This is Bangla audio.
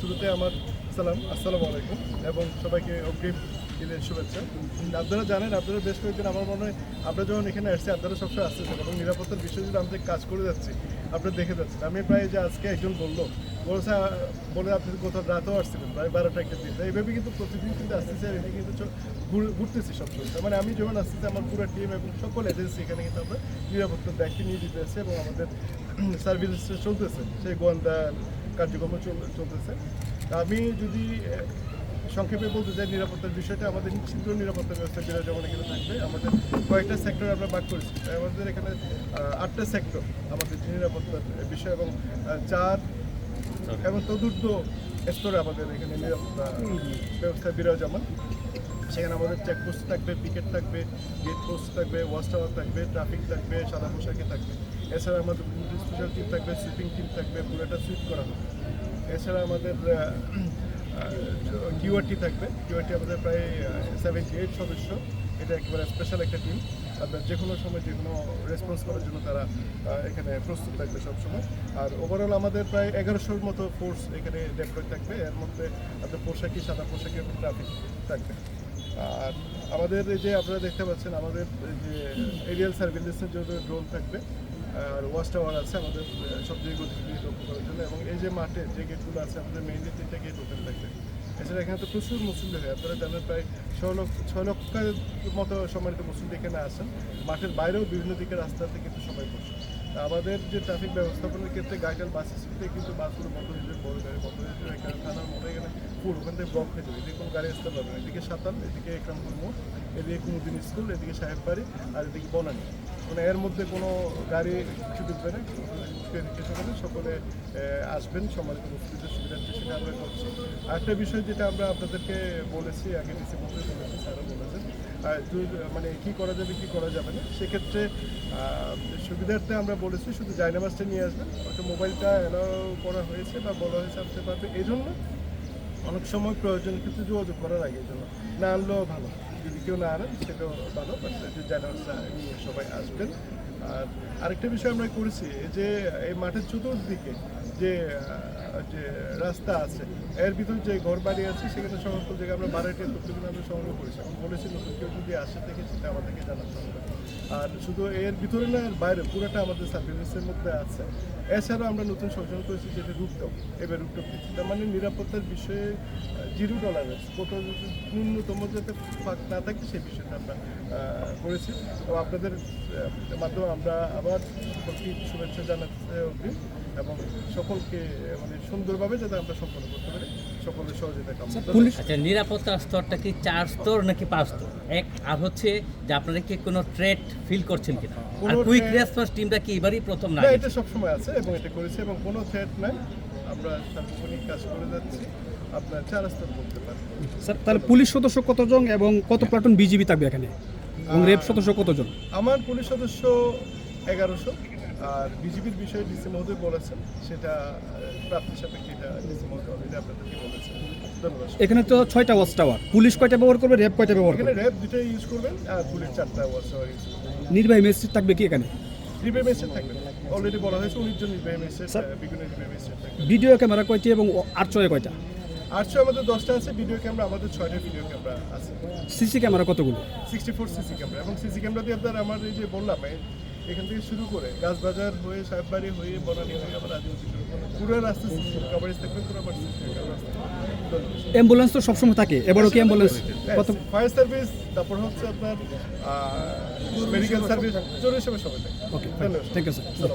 শুরুতে আমার সালাম, আসসালামু আলাইকুম এবং সবাইকে অগ্রিম ঈদের শুভেচ্ছা। আপনারা জানেন আপনারা বেশ কয়েকদিন আমার মনে হয়, আমরা যখন এখানে আসছি, আপনারা সবসময় আসতেছেন এবং নিরাপত্তার বিষয় যদি আমাদের কাজ করে যাচ্ছি, আপনারা দেখে যাচ্ছেন। আমি প্রায় যে আজকে একজন বলল বলছে বলে আপনি কোথাও রাতেও আসছিলেন, প্রায় বারোটা একটা দিন। এইভাবে কিন্তু প্রতিদিন কিন্তু আসতেছে আর এটা কিন্তু ঘুরতেছি সবসময়। মানে আমি যখন আসতেছি আমার পুরো টিম এবং সকল এজেন্সি এখানে কিন্তু আমরা নিরাপত্তার দায়িত্ব নিয়ে দিতে এবং আমাদের সার্ভিস চলতেছে। সেই গোয়েন্দা কার্যক্রম চলতেছে। আমি যদি সংক্ষেপে বলতে চাই নিরাপত্তার বিষয়টা আমাদের নিশ্চিত নিরাপত্তা ব্যবস্থা বিরাজ যেমন এখানে থাকবে। আমাদের কয়েকটা সেক্টর আমরা বাদ করেছি। তাই আমাদের এখানে আটটা সেক্টর আমাদের নিরাপত্তার বিষয় এবং চার এবং চতুর্থ স্তরে আমাদের এখানে নিরাপত্তা ব্যবস্থা বিরাজমান। সেখানে আমাদের চেকপোস্ট থাকবে পিকেট থাকবে গেট পোস্ট থাকবে ওয়াচ টাওয়ার থাকবে ট্রাফিক থাকবে, সাদা পোশাকে থাকবে। এছাড়া আমাদের স্পেশাল টিম থাকবে সুইপিং টিম থাকবে, পুরোটা সুইপ করা হবে। এছাড়া আমাদের কিউআরটি থাকবে। কিউআরটি আমাদের প্রায় সেভেন্টি এইট সদস্য। এটা একেবারে স্পেশাল একটা টিম আপনার যে কোনো সময় যে কোনো রেসপন্স করার জন্য তারা এখানে প্রস্তুত থাকবে সবসময়। আর ওভারঅল আমাদের প্রায় এগারোশোর মতো ফোর্স এখানে ডেপ্লয় থাকবে। এর মধ্যে আপনার পোশাকি সাদা পোশাকি এবং ট্রাফিক থাকবে। আর আমাদের এই যে আপনারা দেখতে পাচ্ছেন, আমাদের যে এরিয়াল সার্ভিলেন্সের জন্য ড্রোন থাকবে, আর ওয়াচ টাওয়ার আছে আমাদের সব দিকে গতিবিধি লক্ষ্য করার জন্য। এবং এই যে মাঠে যে গেটগুলো আছে, আমাদের মেইনলি তিনটা গেট ওপেন থাকবে। এছাড়া এখানে তো প্রচুর মুসলিম হয়। আপনারা জানেন প্রায় ছয় লক্ষ, ছয় লক্ষের মতো সম্মানিত মুসলিম এখানে আসেন মাঠের বাইরেও বিভিন্ন দিকে রাস্তাতে কিন্তু সবাই তা আমাদের যে ট্রাফিক ব্যবস্থাপনার ক্ষেত্রে গাইডাল বাস স্ট্যান্ডে কিন্তু বাসগুলো বন্ধ হয়ে যাবে, বড় গাড়ি বন্ধ হয়ে যাবে। এখানে থানার মতো এখানে ফুল ওখান থেকে ব্লক হয়ে যাবে। এদিকে কোনো গাড়ি আসতে পারবে না। এদিকে সাতাল, এদিকে একরামপুর মোড়, এদিকে কুমুদিন স্কুল এদিকে সাহেব সাহেববাড়ি আর এদিকে বনানী। মানে এর মধ্যে কোনো গাড়ি কিছু ঢুকবে না সকলে আসবেন সম্মানিত মুসলিমদের সুবিধার্থে সেটা আমরা করছি। আরেকটা বিষয় যেটা আমরা আপনাদেরকে বলেছি, আগে ডিসি মধ্যে বলেছি, স্যারও বলেছেন মানে কি করা যাবে, কি করা যাবে না। সেক্ষেত্রে সুবিধার্থে আমরা বলেছি, শুধু জায়নামাজটা নিয়ে আসবেন। ওটা মোবাইলটা অ্যালাউ করা হয়েছে বা বলা হয়েছে আসতে পারবে এই জন্য অনেক সময় প্রয়োজন কিন্তু যোগাযোগ করার আগে জন্য না আনলেও ভালো। যদি কেউ না আনেন সেটাও ভালো জানার্সটা নিয়ে সবাই আসবেন। আর আরেকটা বিষয় আমরা করেছি যে এই মাঠের চতুর্দিকে যে যে রাস্তা আছে, এর ভিতর যে ঘর বাড়ি আছে, সেখানে সমস্ত জায়গায় আমরা বাড়িতে তথ্যগুলো আমরা সংগ্রহ করেছি। এখন বলেছি কেউ যদি আসে দেখেছি সেটা আমাদেরকে জানাতে হবে। আর শুধু এর ভিতরে না, এর বাইরে পুরোটা আমাদের সার্ভিসের মধ্যে আছে। এছাড়াও আমরা নতুন সংশোধন করেছি যেটা রুপটপ, এবার রুপটপ দিচ্ছি তার মানে নিরাপত্তার বিষয়ে জিরো টলারেন্স কত ন্যূনতম যাতে ফাঁক না থাকে সেই বিষয়টা আমরা করেছি। তো আপনাদের মাধ্যমে আমরা আবার শুভেচ্ছা জানাতে অগ্রিম। এবং সকলকে মানে সুন্দরভাবে যাতে আমরা সম্পন্ন করতে পারি সকলের সহযোগিতা কামনা পুলিশ আচ্ছা নিরাপত্তার স্তরটা কি চার স্তর নাকি পাঁচ স্তর? এক আর হচ্ছে যে আপনারা কি কোনো থ্রেট ফিল করছেন কিনা? আর কোনো কুইক রেসপন্স টিমটা কি এবারই প্রথম না না এটা সবসময় আছে এবং এটা করেছি এবং কোনো থ্রেট নাই। আমরা সার্বক্ষণিক কাজ করে যাচ্ছি আপনার চার স্তর করতে পারেন স্যার তাহলে পুলিশ সদস্য কতজন এবং কত প্লাটুন বিজিবি থাকবে এখানে? এবং রেপ সদস্য কতজন? আমার পুলিশ সদস্য এগারোশো। আর বিজেপির বিষয়ে ডিসি মহোদয় বলেছেন সেটা প্রাপ্তি সাপেক্ষে এটা ডিসি মহোদয় অলরেডি আপনাদেরকে বলেছেন। এখানে তো ছয়টা ওয়াচ টাওয়ার পুলিশ কয়টা ব্যবহার করবে রেপ কয়টা ব্যবহার করবে? র্যাব দুটোই ইউজ করবেন আর পুলিশ চারটা ওয়াচ ইউজ করবেন। নির্বাহী ম্যাজিস্ট্রেট থাকবে কি এখানে? নির্বাহী ম্যাজিস্ট্রেট থাকবেন অলরেডি বলা হয়েছে উনিশ জন নির্বাহী ম্যাজিস্ট্রেট। বিভিন্ন নির্বাহী ম্যাজিস্ট্রেট থাকবেন ভিডিও ক্যামেরা কয়টি এবং আটশোয় কয়টা? আটশো আমাদের দশটা আছে ভিডিও ক্যামেরা আমাদের ছয়টা ভিডিও ক্যামেরা আছে। সিসি ক্যামেরা কতগুলো? Sixty four CC camera. এবং সিসি ক্যামেরা দিয়ে আপনার আমার এই যে বললাম এখান থেকে শুরু করে গাছবাজার হয়ে সাহেববাড়ি হয়ে বনানি হয়ে আবার আদিবাসী পুরো রাস্তা কভারেজ থাকবে পুরো অ্যাম্বুলেন্স তো সবসময় থাকে এবারও কি অ্যাম্বুলেন্স কত ফায়ার সার্ভিস তারপর হচ্ছে আপনার মেডিকেল সার্ভিস জরুরি সেবা সবাই থাকে। ওকে ধন্যবাদ। Thank you sir